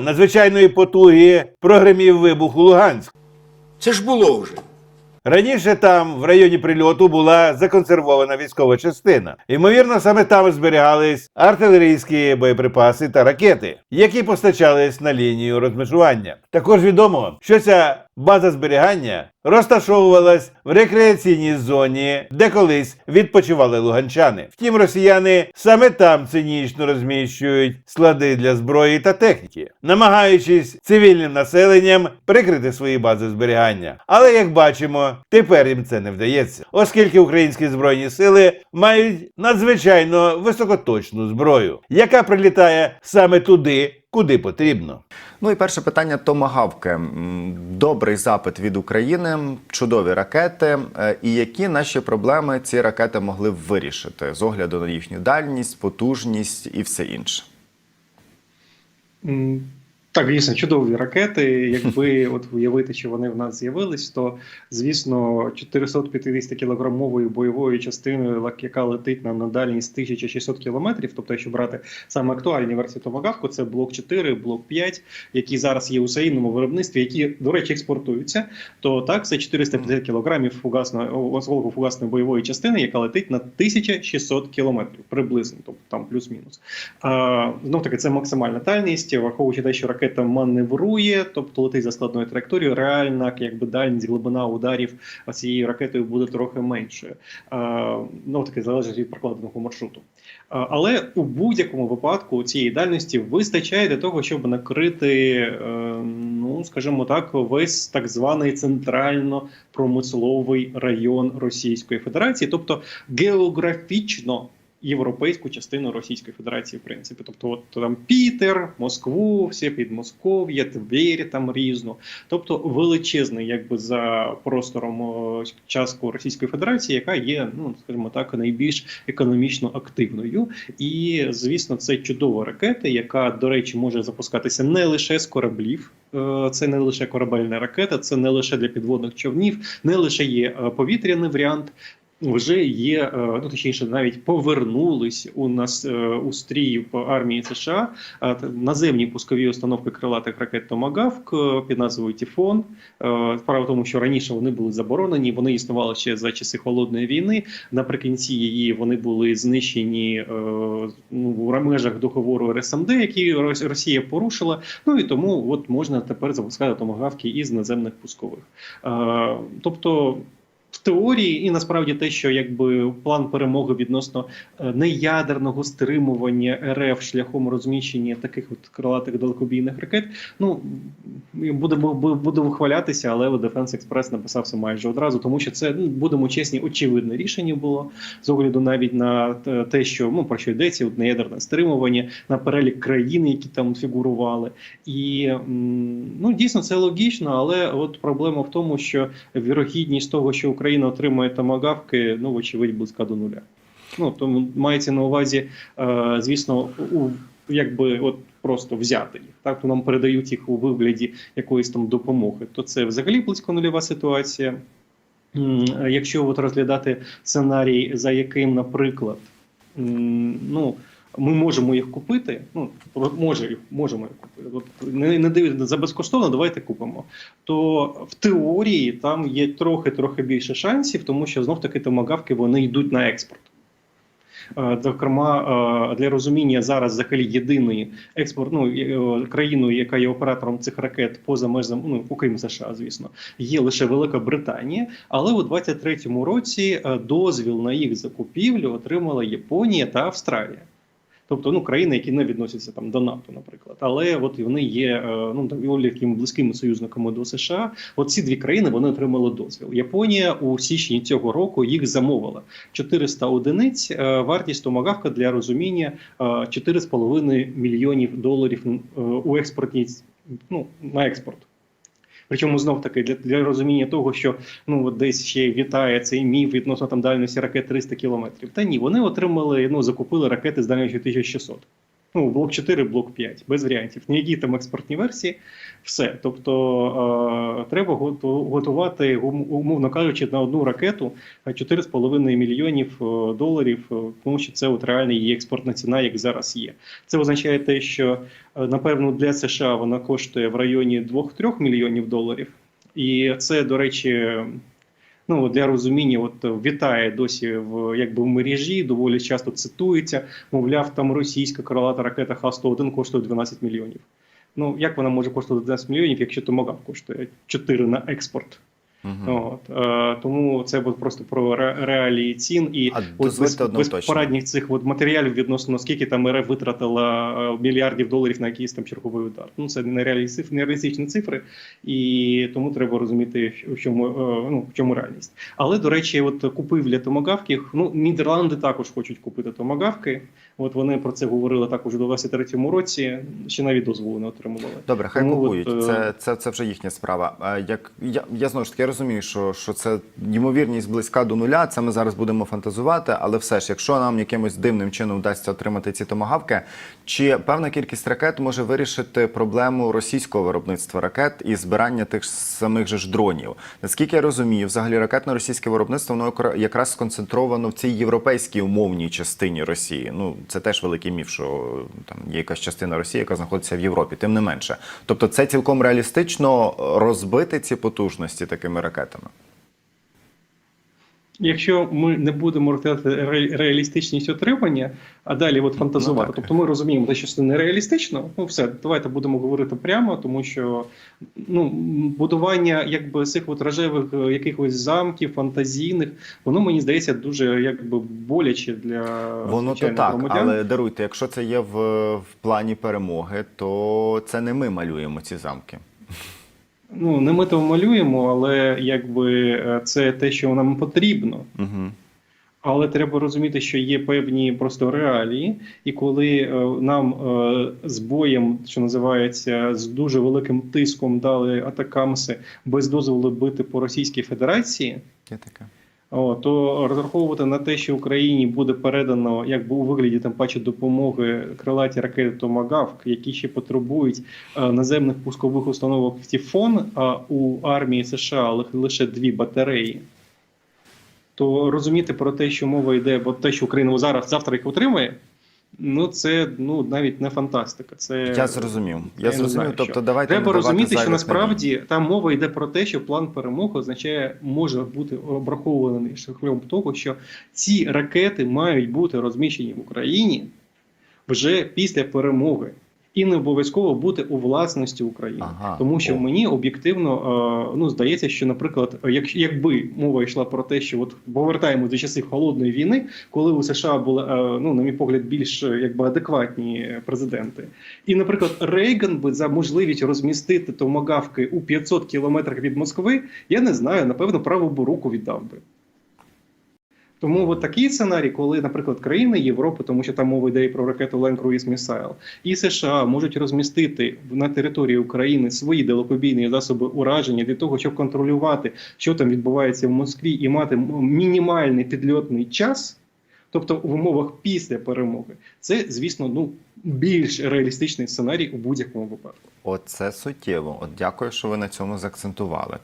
надзвичайної потуги прогремів вибух у Луганську. Це ж було вже. Раніше там, в районі прильоту, була законсервована військова частина. Ймовірно, саме там зберігались артилерійські боєприпаси та ракети, які постачались на лінію розмежування. Також відомо, що ця база зберігання розташовувалась в рекреаційній зоні, де колись відпочивали луганчани. Втім, росіяни саме там цинічно розміщують склади для зброї та техніки, намагаючись цивільним населенням прикрити свої бази зберігання. Але як бачимо, тепер їм це не вдається, оскільки українські збройні сили мають надзвичайно високоточну зброю, яка прилітає саме туди, куди потрібно. Ну і перше питання томагавки. Добрий запит від України, чудові ракети. Е, І які наші проблеми ці ракети могли б вирішити з огляду на їхню дальність, потужність і все інше? Так, дійсно, чудові ракети. Якби от уявити, що вони в нас з'явились, то звісно 450 кілограмовою бойовою частиною, яка летить нам на дальність 1600 кілометрів. Тобто, якщо брати саме актуальні версії Томагавку, це блок 4, блок 5, які зараз є у серійному виробництві, які, до речі, експортуються. То так, це 450 кілограмів фугасної осколку фугасної бойової частини, яка летить на 1600 кілометрів приблизно, тобто там плюс-мінус. Знов таки, це максимальна дальність, враховуючи те, що ракета маневрує, тобто летить за складною траєкторією, реальна якби дальність, глибина ударів цією ракетою буде трохи меншою. Ну таки залежить від прокладеного маршруту. Але у будь-якому випадку цієї дальності вистачає для того, щоб накрити, е, ну скажімо так, весь так званий центрально-промисловий район Російської Федерації, тобто географічно європейську частину Російської Федерації, в принципі. Тобто, от там Пітер, Москву, всі Підмосков'я, Тверь там різну. Тобто величезний, якби за простором частку Російської Федерації, яка є, ну скажімо так, найбільш економічно активною. І звісно, це чудова ракета, яка, до речі, може запускатися не лише з кораблів. Е, Це не лише корабельна ракета, це не лише для підводних човнів, не лише є е, повітряний варіант. Вже є, е, ну точніше, навіть повернулись у нас е, у стрій в армії США наземні пускові установки крилатих ракет Томагавк е, під назвою Тіфон. Справа в тому, що раніше вони були заборонені, вони існували ще за часи холодної війни. Наприкінці її вони були знищені ну, в межах договору РСМД, який Рос- Росія порушила. Ну і тому от можна тепер запускати томагавки із наземних пускових. Тобто. Теорії, і насправді те, що якби план перемоги відносно е, неядерного стримування РФ шляхом розміщення таких от крилатих далекобійних ракет, ну будемо буду вихвалятися, але Defense Express написав це майже одразу, тому що це ну, будемо чесні, очевидне рішення було з огляду навіть на те- те, що ну про що йдеться, от неядерне стримування, на перелік країн, які там фігурували, і ну дійсно це логічно, але от проблема в тому, що вірогідність того, що Україна отримає тамагавки, ну вочевидь близька до нуля. Ну тому мається на увазі, е, звісно, у якби от просто взяти їх. Так то нам передають їх у вигляді якоїсь там допомоги. То це взагалі близько нульова ситуація. Якщо от розглядати сценарій, за яким, наприклад, ну. Ми можемо їх купити. Ну може можемо їх купити. Не, не дивитися за безкоштовно, давайте купимо. То в теорії там є трохи трохи більше шансів, тому що знов таки томагавки вони йдуть на експорт. Е, Зокрема, е, для розуміння зараз взагалі єдиної експорт, ну, е, країною, яка є оператором цих ракет поза межами, ну окрім США, звісно, є лише Велика Британія. Але у 23-му році дозвіл на їх закупівлю отримала Японія та Австралія. Тобто ну країни, які не відносяться там до НАТО, наприклад, але от вони є е, ну доволі близькими союзниками до США. От ці дві країни вони отримали дозвіл. Японія у січні цього року їх замовила 400 одиниць. е, Вартість томагавка для розуміння е, 4,5 мільйонів доларів е, у експортній ну на експорт. Причому знов таки для, для розуміння того, що ну десь ще вітає цей міф відносно там дальності ракет 300 кілометрів. Та ні, вони отримали, ну закупили ракети з дальністю 1600. Ну, блок 4, блок 5, без варіантів. Ніякі там експортні версії, все. Тобто е, треба готувати, ум- умовно кажучи, на одну ракету 4,5 мільйонів е, доларів, е, тому що це от реальна її експортна ціна, як зараз є. Це означає те, що е, напевно для США вона коштує в районі 2-3 мільйонів доларів. І це, до речі, ну для розуміння, от вітає досі в якби в мережі, доволі часто цитується. Мовляв, там російська крилата ракета Х-101 коштує 12 мільйонів. Ну як вона може коштувати 12 мільйонів, якщо томагав коштує 4 на експорт? Мгм. От е, тому це от просто про реалії цін і А от без, без уточнення. порадніх цих от матеріалів відносно скільки там РФ витратила е, мільярдів доларів на якийсь там черговий удар. Ну це нереалістичні, цифри, і тому треба розуміти, в чому е, ну в чому реальність. Але до речі, от купівля томагавків. Ну Нідерланди також хочуть купити томагавки. От вони про це говорили також у 23-му році. Ще навіть дозволу не отримували. Добре, хай Тому купують. от, е, Це, це, це вже їхня справа. Як я, я знову ж таки розумію, що, що це ймовірність близька до нуля. Це ми зараз будемо фантазувати, але все ж, якщо нам якимось дивним чином вдасться отримати ці томагавки, чи певна кількість ракет може вирішити проблему російського виробництва ракет і збирання тих самих же ж дронів? Наскільки я розумію, взагалі ракетно російське виробництво воно якра- якраз сконцентровано в цій європейській умовній частині Росії. Ну це теж великий міф, що там є якась частина Росії, яка знаходиться в Європі, тим не менше. Тобто, це цілком реалістично розбити ці потужності такими ракетами. Якщо ми не будемо розглядати ре- реалістичність отримання, а далі от фантазувати, Ну, тобто ми розуміємо, те, що це нереалістично, ну все, давайте будемо говорити прямо, тому що ну будування якби цих от рожевих е, якихось замків, фантазійних, воно мені здається дуже якби боляче для Воно то так, громадян. але даруйте, якщо це є в, в плані перемоги, то це не ми малюємо ці замки. Ну не ми то малюємо, але якби е, це те, що нам потрібно. Угу. Але треба розуміти, що є певні просто реалії, і коли е, нам е, з боєм, що називається, з дуже великим тиском дали атакамси без дозволу бити по Російській Федерації, Є таке. То розраховувати на те, що Україні буде передано якби у вигляді там паче допомоги крилаті ракети Томагавк, які ще потребують е, наземних пускових установок Тіфон, а у армії США лише дві батареї. То розуміти про те, що мова йде, бо те, що Україна зараз завтра їх отримає, ну це ну навіть не фантастика. Це Я зрозумів. Я, я зрозумів. знаю, тобто, що. давайте Треба розуміти, що насправді там мова йде про те, що план перемоги означає, може бути обрахований шляхом того, що ці ракети мають бути розміщені в Україні вже після перемоги. І не обов'язково бути у власності України, Ага, тому що мені об'єктивно е, ну здається, що, наприклад, як, якби мова йшла про те, що от повертаємо до часів холодної війни, коли у США були, е, ну на мій погляд, більш е, якби адекватні президенти, і, наприклад, Рейган би за можливість розмістити томагавки у 500 кілометрах від Москви, я не знаю, напевно, праву руку віддав би. Тому от такий сценарій, коли, наприклад, країни Європи, тому що там мова йде і про ракету Land Cruise Missile, і США можуть розмістити на території України свої далекобійні засоби ураження для того, щоб контролювати, що там відбувається в Москві, і мати мінімальний підльотний час, тобто в умовах після перемоги, це, звісно, ну більш реалістичний сценарій у будь-якому випадку. Оце суттєво. От дякую, що ви на цьому заакцентували.